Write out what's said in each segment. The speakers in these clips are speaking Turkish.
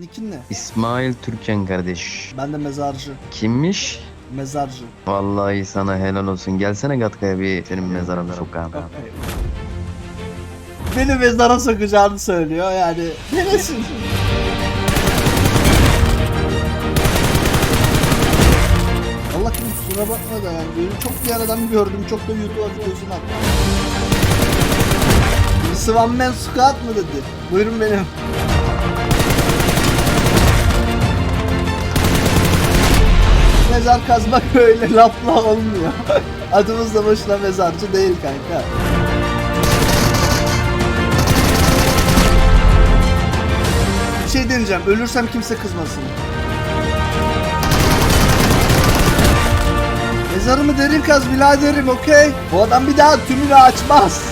Nikin ne? İsmail Türkan kardeş. Ben de mezarcı. Kimmiş? Mezarcı. Vallahi sana helal olsun. Gelsene Gatka'ya bir senin mezarına sokağım. Okey. Beni mezara sokacağını söylüyor yani. Denesin. Allah kim kusura bakma da yani böyle çok bir aradan gördüm çok da YouTube'a videosunu attım. Birisi One Man Squad mı dedi? Buyurun benim. Mezar kazmak öyle lafla olmuyor. Adımız da boşuna mezarcı değil kanka. Bir şey deneyeceğim. Ölürsem kimse kızmasın. Mezarımı derin kaz biraderim okey. Bu adam bir daha tümünü açmaz.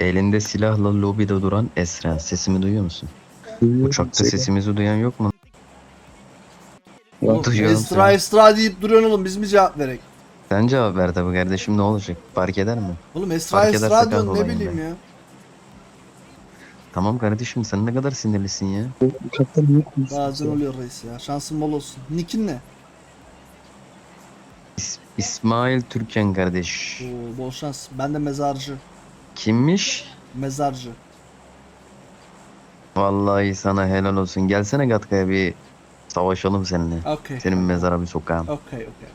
Elinde silahla lobide duran Esra. Sesimi duyuyor musun? Uçakta sesimizi duyan yok mu? Oğlum, Duyuyorum Esra seni. Esra deyip duruyorsun oğlum biz mi cevap verek? Sen cevap ver tabii kardeşim ne olacak? Fark eder mi? Oğlum Esra Fark ederse Esra diyorsun ne kahrolayım bileyim ben. ya. Tamam kardeşim sen ne kadar sinirlisin ya. Uçakta niye konuşuyorsun? Bazen oluyor reis ya. Şansın bol olsun. Nikin ne? İs- İsmail Türkan kardeş. Oo, bol şans. Ben de mezarcı. Kimmiş? Mezarcı. Vallahi sana helal olsun. Gelsene Gatka'ya bir savaşalım seninle. Okey. Senin mezara bir sokağım. Okey okey.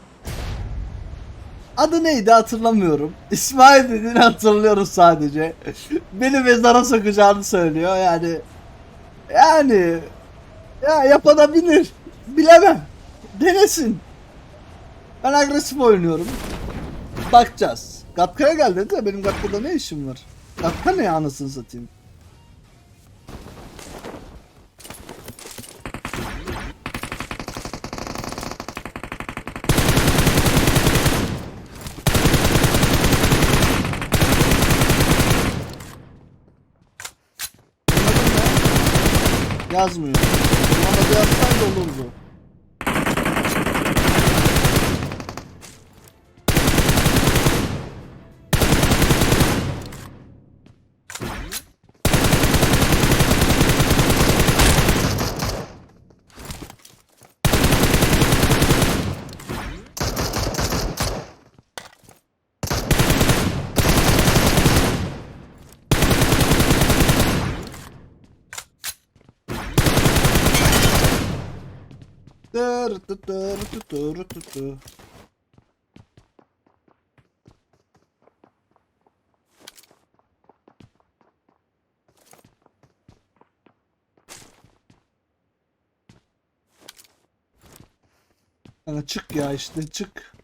Adı neydi hatırlamıyorum. İsmail dediğini hatırlıyoruz sadece. Beni mezara sokacağını söylüyor yani. Yani ya yapabilir. Bilemem. Denesin. Ben agresif oynuyorum. Bakacağız. Gatka'ya gel dedi de benim Gatka'da ne işim var? Gatka ne anasını satayım. Yazmıyor. Ama da yazsan da olurdu. Kanka çık ya işte çık.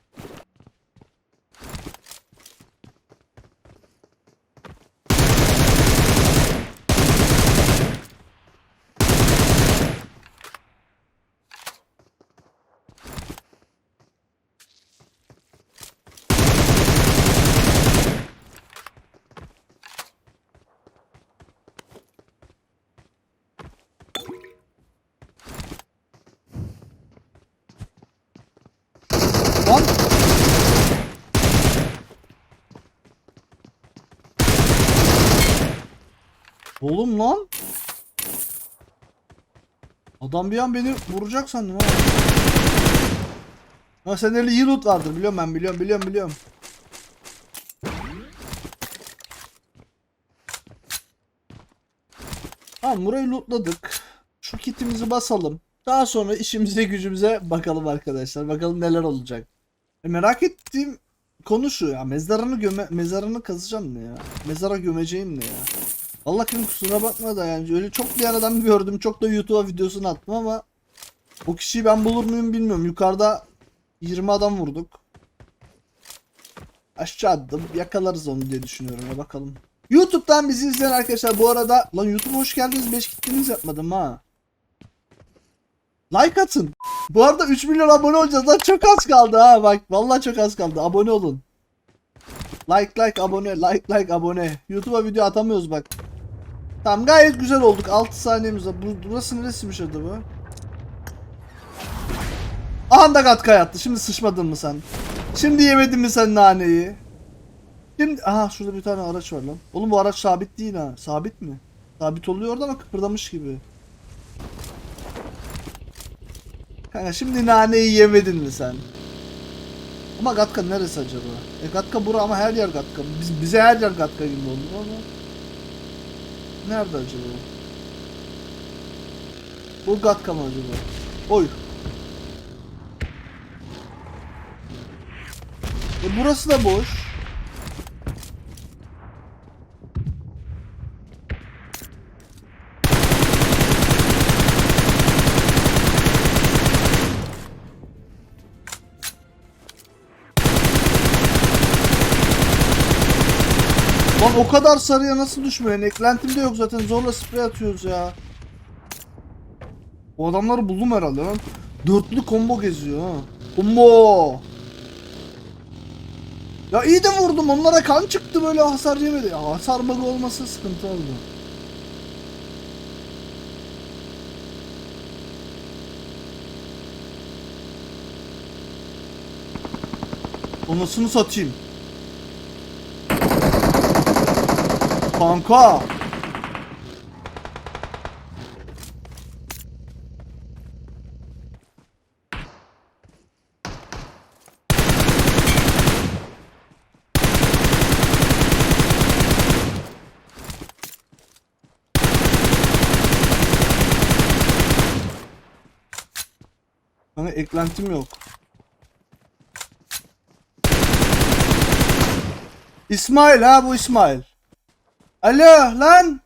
Lan. Oğlum lan. Adam bir an beni vuracak sandım ha. Ha sen öyle iyi loot vardır biliyorum ben biliyorum biliyorum biliyorum. Tamam burayı lootladık. Şu kitimizi basalım. Daha sonra işimize gücümüze bakalım arkadaşlar. Bakalım neler olacak. E, merak ettiğim konu şu ya. Mezarını göme mezarını kazacağım ne ya? Mezara gömeceğim ne ya? Allah kim kusura bakma da yani öyle çok bir aradan gördüm. Çok da YouTube'a videosunu attım ama o kişiyi ben bulur muyum bilmiyorum. Yukarıda 20 adam vurduk. Aşağı attım. Yakalarız onu diye düşünüyorum ya bakalım. YouTube'dan bizi izleyen arkadaşlar bu arada lan YouTube'a hoş geldiniz 5 gittiniz yapmadım ha. Like atın. Bu arada 3 milyon abone olacağız lan çok az kaldı ha bak vallahi çok az kaldı abone olun. Like like abone like like abone. YouTube'a video atamıyoruz bak. Tamam gayet güzel olduk 6 saniyemiz var. Bu, burası neresiymiş acaba? Aha da Gatkay attı. Şimdi sıçmadın mı sen? Şimdi yemedin mi sen naneyi? Şimdi aha şurada bir tane araç var lan. Oğlum bu araç sabit değil ha. Sabit mi? Sabit oluyor orada ama kıpırdamış gibi. Kanka şimdi naneyi yemedin mi sen? Ama Gatka neresi acaba? E Gatka bura ama her yer Gatka. Biz, bize her yer Gatka gibi oldu ama. Nerede acaba? Bu Gatka mı acaba? Oy. E burası da boş. Lan o kadar sarıya nasıl düşmüyor? Eklentim de yok zaten zorla sprey atıyoruz ya. O adamları buldum herhalde lan. Dörtlü combo geziyor ha. Combo. Ya iyi de vurdum onlara kan çıktı böyle hasar yemedi. Ya hasar bug'ı olması sıkıntı oldu. Anasını satayım. Kanka. Kanka eklentim yok. İsmail ha bu İsmail. Alo lan.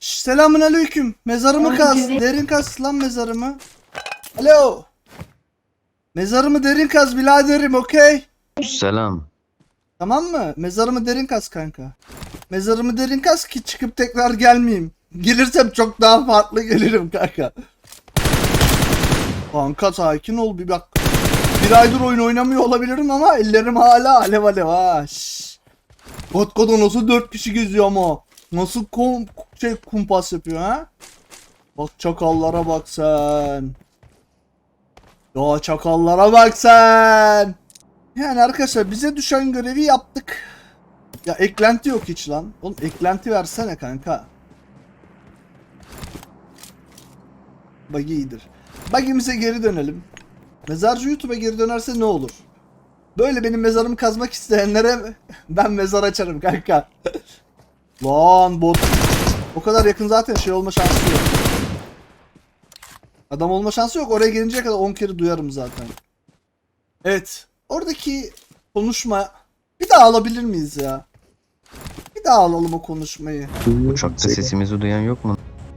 Şş, Selamun aleyküm. Mezarımı kaz. Derin kaz lan mezarımı. Alo. Mezarımı derin kaz biraderim okey. Selam. Tamam mı? Mezarımı derin kaz kanka. Mezarımı derin kaz ki çıkıp tekrar gelmeyeyim. Gelirsem çok daha farklı gelirim kanka. Kanka sakin ol bir bak. Bir aydır oyun oynamıyor olabilirim ama ellerim hala alev alev ha. Şşş. Kotko'da nasıl dört kişi geziyor ama. Nasıl kom şey kumpas yapıyor ha? Bak çakallara bak sen. Ya çakallara bak sen. Yani arkadaşlar bize düşen görevi yaptık. Ya eklenti yok hiç lan. Oğlum eklenti versene kanka. Buggy iyidir. Buggy'mize geri dönelim. Mezarcı YouTube'a geri dönerse ne olur? Böyle benim mezarımı kazmak isteyenlere ben mezar açarım kanka. Lan bot. O kadar yakın zaten şey olma şansı yok. Adam olma şansı yok. Oraya gelinceye kadar 10 kere duyarım zaten. Evet. Oradaki konuşma bir daha alabilir miyiz ya? Bir daha alalım o konuşmayı. Uçakta sesimizi duyan yok mu?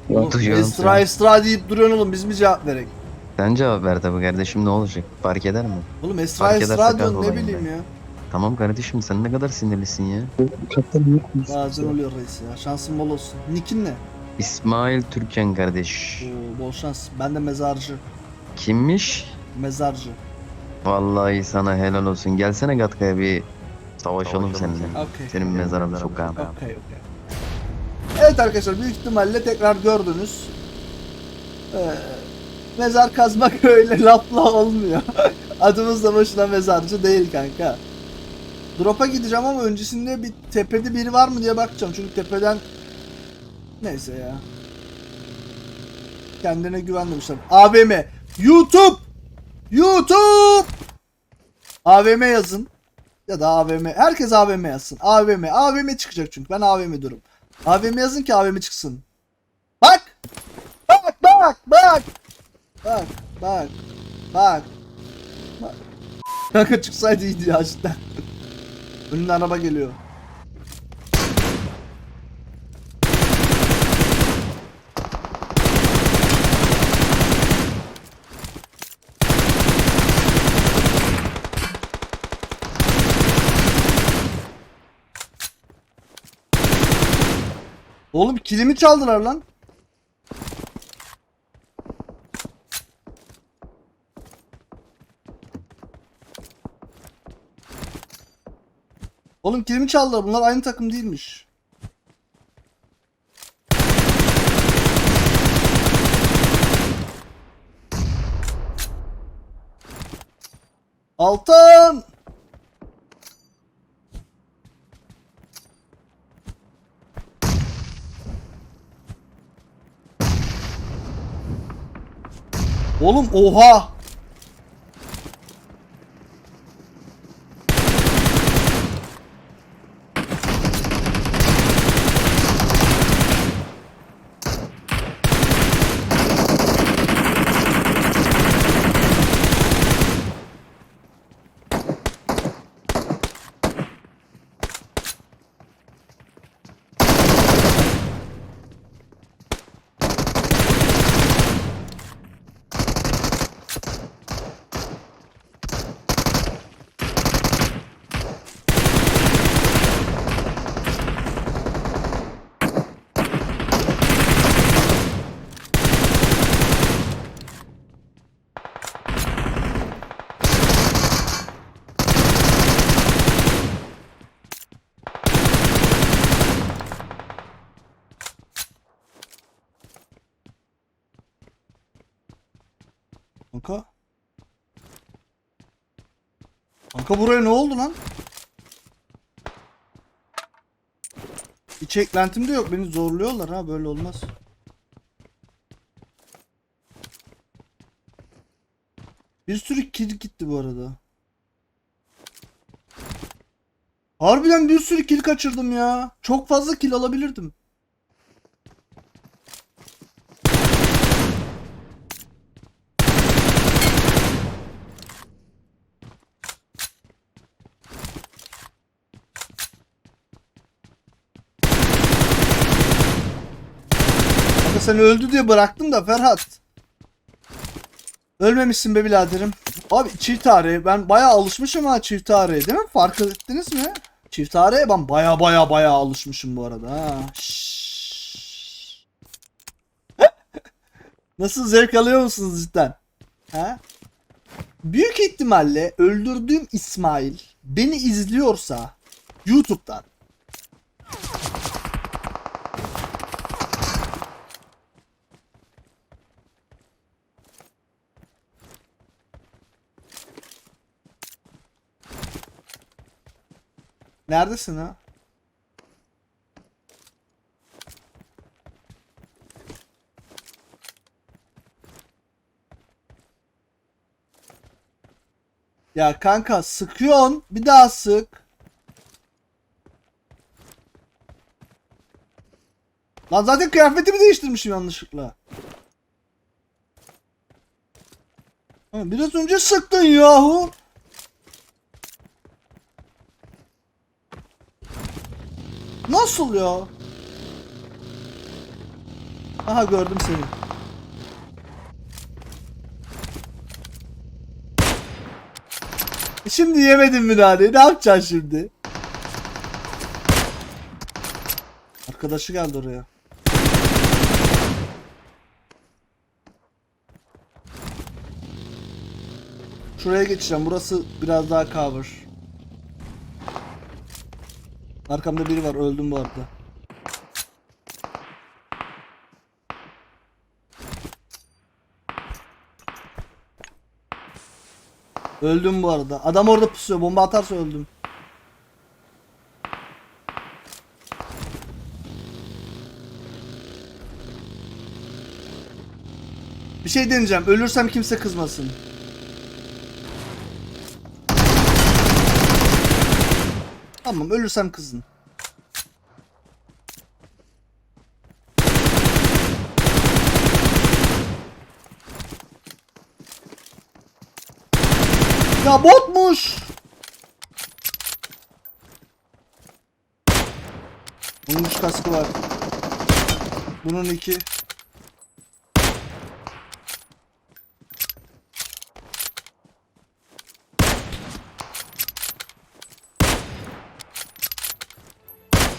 Oğlum, Duyuyorum Esra. Esra deyip duruyorsun oğlum biz mi cevap verek? Sen cevap ver tabi kardeşim ne olacak? Fark eder mi? Oğlum Esra Fark Esra diyorsun ne bileyim ben. ya. Tamam kardeşim sen ne kadar sinirlisin ya. Uçakta niye konuşuyorsun? Bazen oluyor reis ya. Şansın bol olsun. Nick'in ne? İsmail Türken kardeş. Oo, bol şans. Ben de mezarcı. Kimmiş? Mezarcı. Vallahi sana helal olsun. Gelsene Gatka'ya bir savaşalım seninle. Okey. Senin mezarını sokağım. Okey okey. Evet arkadaşlar büyük ihtimalle tekrar gördünüz. Ee, mezar kazmak öyle lafla olmuyor. Adımız da boşuna mezarcı değil kanka. Drop'a gideceğim ama öncesinde bir tepede biri var mı diye bakacağım. Çünkü tepeden neyse ya. Kendine güven demişler. AVM. YouTube. YouTube. AVM yazın. Ya da AVM. Herkes AVM yazsın. AVM. AVM çıkacak çünkü. Ben AVM diyorum. AVM yazın ki AVM çıksın. Bak. Bak bak bak. Bak bak. Bak. Bak. Kanka çıksaydı iyiydi ya cidden. Önünden araba geliyor. Oğlum kilimi çaldılar lan. Oğlum kilimi çaldılar. Bunlar aynı takım değilmiş. Altın! Oğlum oha! Kanka. Kanka buraya ne oldu lan? Hiç eklentim de yok. Beni zorluyorlar ha. Böyle olmaz. Bir sürü kill gitti bu arada. Harbiden bir sürü kill kaçırdım ya. Çok fazla kill alabilirdim. Kanka sen öldü diye bıraktım da Ferhat. Ölmemişsin be biraderim. Abi çift tarihe ben bayağı alışmışım ha çift tarihe değil mi? Fark ettiniz mi? Çift tarihe ben baya baya baya alışmışım bu arada ha. Nasıl zevk alıyor musunuz cidden? Ha? Büyük ihtimalle öldürdüğüm İsmail beni izliyorsa YouTube'dan Neredesin ha? Ya kanka sıkıyorsun. Bir daha sık. Lan zaten kıyafetimi değiştirmişim yanlışlıkla. Biraz önce sıktın yahu. Nasıl ya? Aha gördüm seni. Şimdi yemedin müdahaleyi. Ne yapacaksın şimdi? Arkadaşı geldi oraya. Şuraya geçeceğim. Burası biraz daha cover. Arkamda biri var. Öldüm bu arada. Öldüm bu arada. Adam orada pusuyor. Bomba atarsa öldüm. Bir şey deneyeceğim. Ölürsem kimse kızmasın. Tamam ölürsem kızın. Ya botmuş. Bunun üç kaskı var. Bunun iki.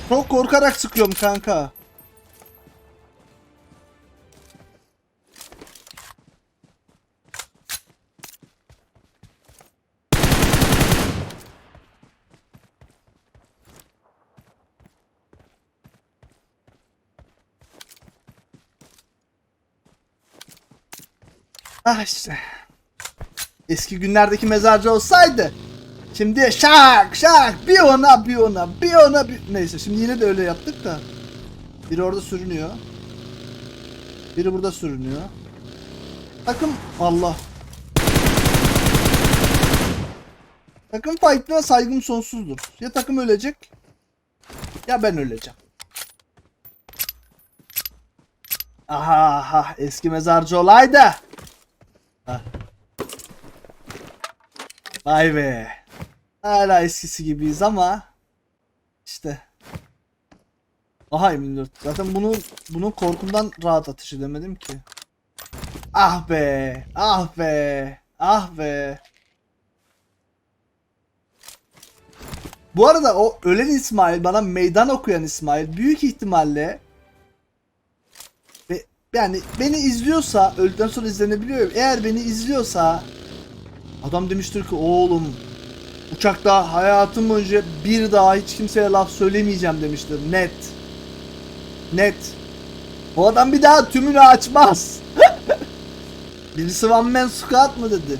Çok korkarak sıkıyorum kanka. Ah işte. Eski günlerdeki mezarcı olsaydı. Şimdi şak şak bir ona bir ona bir ona bir... Neyse şimdi yine de öyle yaptık da. Biri orada sürünüyor. Biri burada sürünüyor. Takım Allah. Takım fight'ına saygım sonsuzdur. Ya takım ölecek ya ben öleceğim. Aha, aha eski mezarcı olaydı. Vay be. Hala eskisi gibiyiz ama işte. Aha M24. Zaten bunu bunun korkumdan rahat atış edemedim ki. Ah be. Ah be. Ah be. Bu arada o ölen İsmail bana meydan okuyan İsmail büyük ihtimalle yani beni izliyorsa öldükten sonra izlenebiliyor. Eğer beni izliyorsa adam demiştir ki oğlum uçakta hayatım boyunca bir daha hiç kimseye laf söylemeyeceğim demiştir. Net. Net. O adam bir daha tümünü açmaz. Birisi one man squad mı dedi?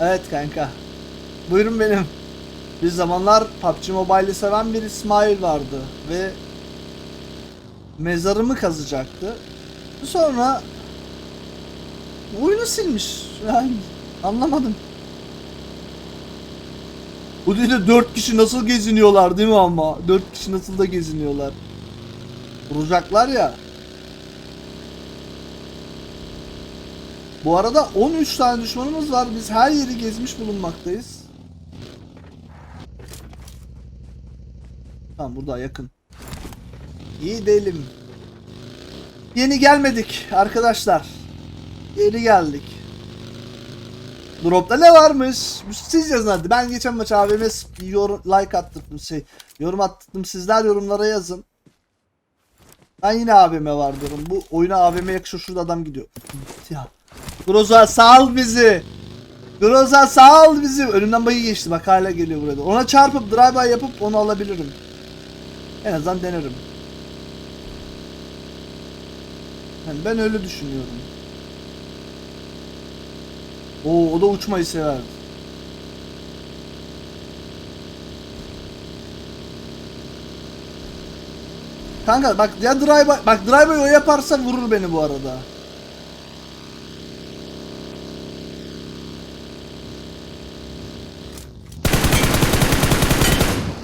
Evet kanka. Buyurun benim. Bir zamanlar PUBG Mobile'i seven bir İsmail vardı ve mezarımı kazacaktı. Sonra oyunu silmiş. Yani anlamadım. Bu değil de 4 kişi nasıl geziniyorlar değil mi ama? 4 kişi nasıl da geziniyorlar. Vuracaklar ya. Bu arada 13 tane düşmanımız var. Biz her yeri gezmiş bulunmaktayız. Tamam burada yakın. Gidelim. Yeni gelmedik arkadaşlar. Yeni geldik. Drop'ta ne varmış? Siz yazın hadi. Ben geçen maç AVM yorum, like attırdım şey. Yorum attırdım. Sizler yorumlara yazın. Ben yine AVM var diyorum. Bu oyuna AVM yakışır. Şurada adam gidiyor. Ya. Groza sal bizi. Groza sal bizi. Önümden bayı geçti. Bak hala geliyor buraya. da. Ona çarpıp drive-by yapıp onu alabilirim. En azından denerim. Yani ben öyle düşünüyorum. Oo, o da uçmayı sever. Kanka bak ya drive bak drive o yaparsa vurur beni bu arada.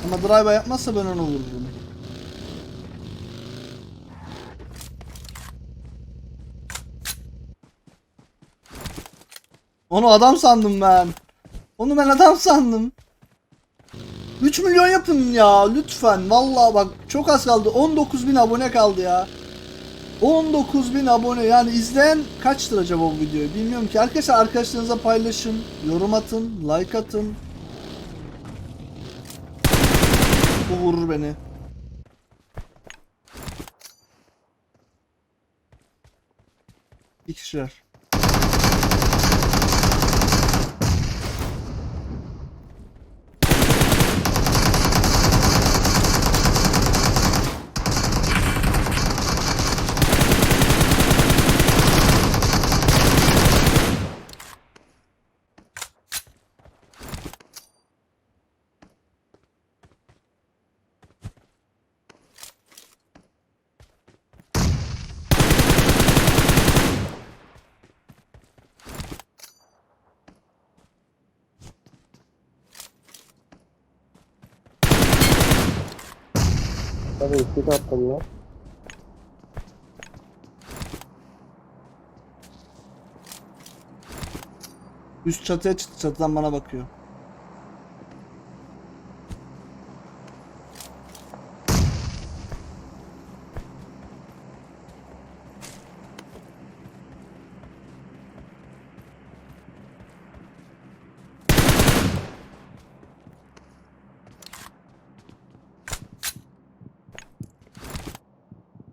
Ama drive yapmazsa ben onu vururum. Onu adam sandım ben. Onu ben adam sandım. 3 milyon yapın ya lütfen. Vallahi bak çok az kaldı. 19 bin abone kaldı ya. 19 bin abone yani izleyen kaçtır acaba bu videoyu bilmiyorum ki. Arkadaşlar arkadaşlarınıza paylaşın. Yorum atın. Like atın. Bu vurur beni. İki Tabii istik attım ya. Üst çatıya çıktı çatıdan bana bakıyor.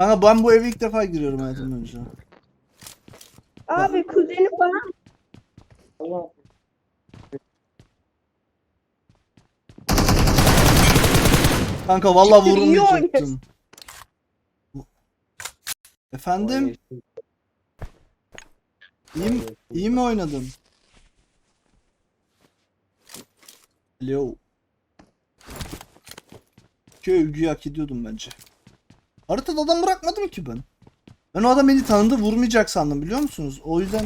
Kanka ben bu eve ilk defa giriyorum hayatım boyunca. Abi kuzeni falan Allah. Kanka iyi vurmayacaktım. Efendim? İyi, mi- iyi mi oynadın? Alo. Ki övgüyü hak ediyordum bence. Haritada adam bırakmadım ki ben. Ben o adam beni tanıdı vurmayacak sandım biliyor musunuz? O yüzden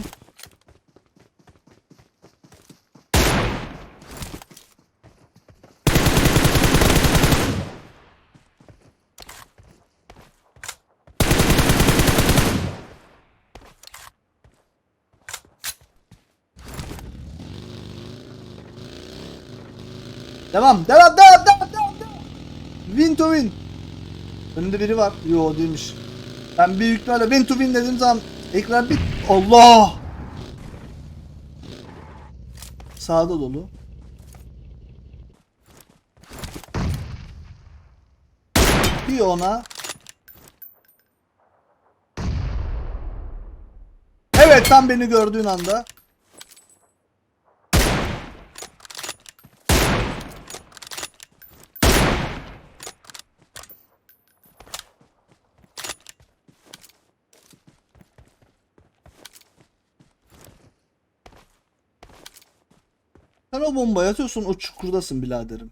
Devam, devam, devam, devam. Win to win. Önünde biri var. Yo değilmiş. Ben büyük ihtimalle win to win dediğim zaman ekran bit. Allah! Sağda dolu. Bir ona. Evet tam beni gördüğün anda. Sen o bombayı atıyorsun o çukurdasın biraderim.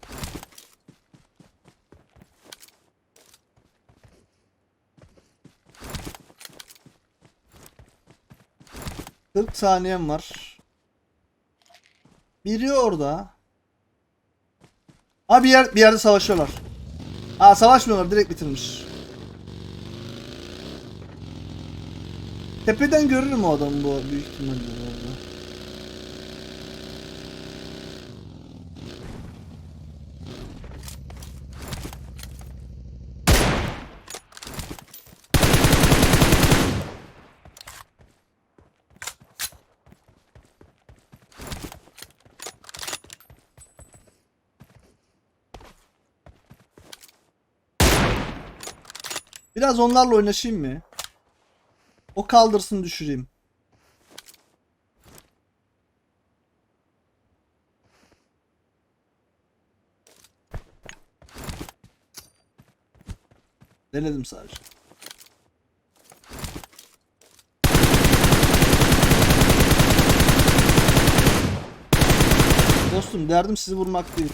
Kırk saniyem var. Biri orada. Abi bir, yer, bir yerde savaşıyorlar. Aa savaşmıyorlar direkt bitirmiş. Tepeden görürüm o adamı bu büyük ihtimalle. Biraz onlarla oynaşayım mı? O kaldırsın düşüreyim. Denedim sadece. Dostum derdim sizi vurmak değil.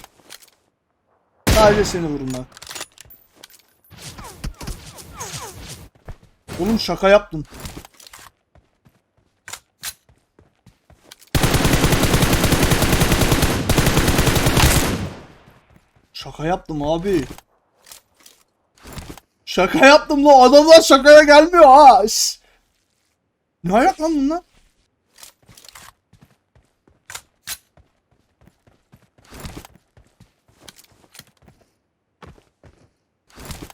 Sadece seni vurmak. Oğlum şaka yaptım. Şaka yaptım abi. Şaka yaptım lan adamlar şakaya gelmiyor ha. Ne ayak lan bunlar?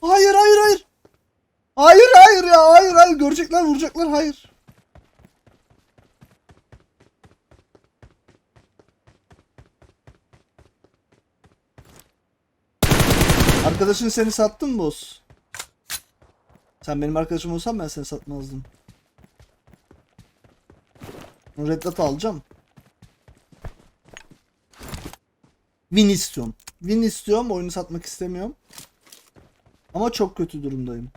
Hayır hayır hayır. Hayır hayır ya hayır görecekler vuracaklar hayır. Arkadaşın seni sattı mı boss? Sen benim arkadaşım olsan ben seni satmazdım. Red Dot alacağım. Win istiyorum. Win istiyorum. Oyunu satmak istemiyorum. Ama çok kötü durumdayım.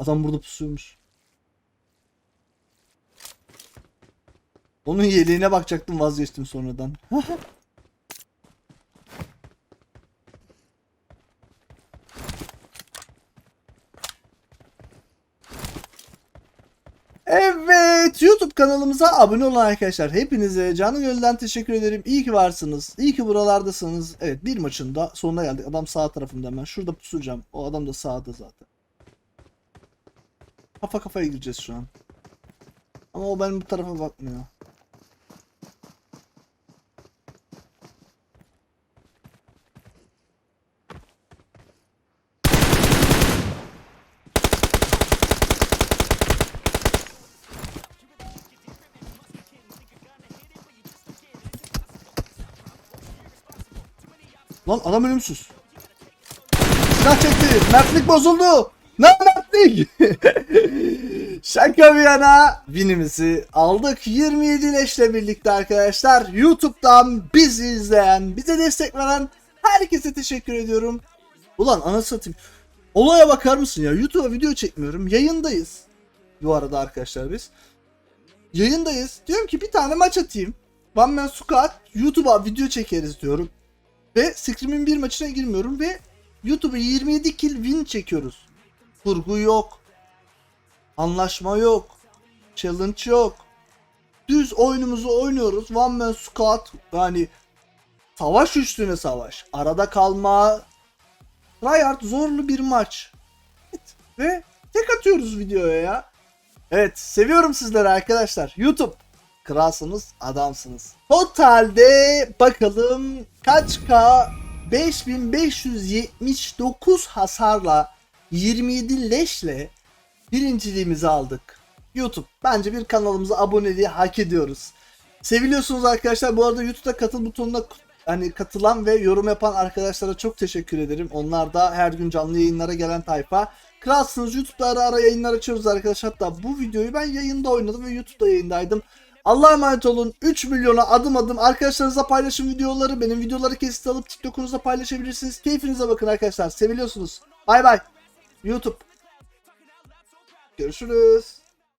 Adam burada pusuyormuş. Onun yeleğine bakacaktım vazgeçtim sonradan. Evet YouTube kanalımıza abone olan arkadaşlar hepinize canı gönülden teşekkür ederim. İyi ki varsınız. İyi ki buralardasınız. Evet bir maçın da sonuna geldik. Adam sağ tarafımda hemen. Şurada pusacağım. O adam da sağda zaten. Kafa kafaya gireceğiz şu an. Ama o benim bu tarafa bakmıyor. Lan adam ölümsüz. Silah çekti. Mertlik bozuldu. Ne mertlik? Şaka bir yana winimizi aldık 27 leşle birlikte arkadaşlar. YouTube'dan bizi izleyen, bize destek veren herkese teşekkür ediyorum. Ulan ana satayım. Olaya bakar mısın ya? YouTube'a video çekmiyorum. Yayındayız. Bu arada arkadaşlar biz. Yayındayız. Diyorum ki bir tane maç atayım. One Man Squad YouTube'a video çekeriz diyorum. Ve Scream'in bir maçına girmiyorum ve YouTube'a 27 kill win çekiyoruz. Kurgu yok. Anlaşma yok. Challenge yok. Düz oyunumuzu oynuyoruz. One Man Squad yani savaş üstüne savaş. Arada kalma. Tryhard zorlu bir maç. Evet. Ve tek atıyoruz videoya ya. Evet seviyorum sizleri arkadaşlar. YouTube kralsınız adamsınız. Totalde bakalım kaç K 5579 hasarla 27 leşle birinciliğimizi aldık. YouTube bence bir kanalımıza aboneliği hak ediyoruz. Seviliyorsunuz arkadaşlar. Bu arada YouTube'da katıl butonuna hani katılan ve yorum yapan arkadaşlara çok teşekkür ederim. Onlar da her gün canlı yayınlara gelen tayfa. Kralsınız YouTube'da ara ara yayınlar açıyoruz arkadaşlar. Hatta bu videoyu ben yayında oynadım ve YouTube'da yayındaydım. Allah'a emanet olun. 3 milyona adım adım arkadaşlarınızla paylaşın videoları. Benim videoları kesit alıp TikTok'unuzda paylaşabilirsiniz. Keyfinize bakın arkadaşlar. Seviliyorsunuz. Bay bay. YouTube. Görüşürüz.